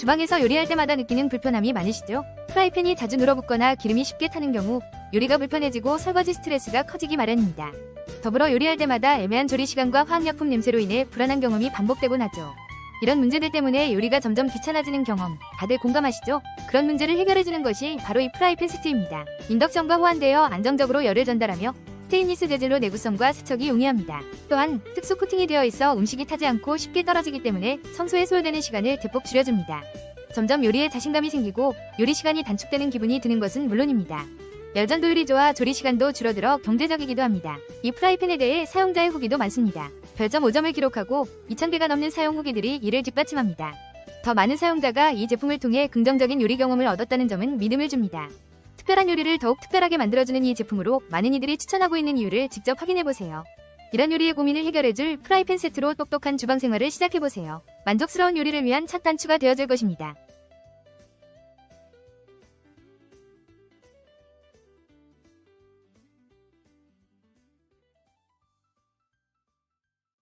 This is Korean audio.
주방에서 요리할 때마다 느끼는 불편함이 많으시죠? 프라이팬이 자주 눌어붙거나 기름이 쉽게 타는 경우 요리가 불편해지고 설거지 스트레스가 커지기 마련입니다. 더불어 요리할 때마다 애매한 조리 시간과 화학약품 냄새로 인해 불안한 경험이 반복되곤 하죠. 이런 문제들 때문에 요리가 점점 귀찮아지는 경험 다들 공감하시죠? 그런 문제를 해결해주는 것이 바로 이 프라이팬 시트입니다. 인덕션과 호환되어 안정적으로 열을 전달하며 스테인리스 재질로 내구성과 세척이 용이합니다. 또한 특수 코팅이 되어 있어 음식이 타지 않고 쉽게 떨어지기 때문에 청소에 소요되는 시간을 대폭 줄여줍니다. 점점 요리에 자신감이 생기고 요리 시간이 단축되는 기분이 드는 것은 물론입니다. 열전 도율이 좋아 조리 시간도 줄어들어 경제적이기도 합니다. 이 프라이팬에 대해 사용자의 후기도 많습니다. 별점 5점을 기록하고 2,000개가 넘는 사용 후기들이 이를 뒷받침합니다. 더 많은 사용자가 이 제품을 통해 긍정적인 요리 경험을 얻었다는 점은 믿음을 줍니다. 특별한 요리를 더욱 특별하게 만들어주는 이 제품으로 많은 이들이 추천하고 있는 이유를 직접 확인해보세요. 이런 요리의 고민을 해결해줄 프라이팬 세트로 똑똑한 주방 생활을 시작해보세요. 만족스러운 요리를 위한 첫 단추가 되어줄 것입니다.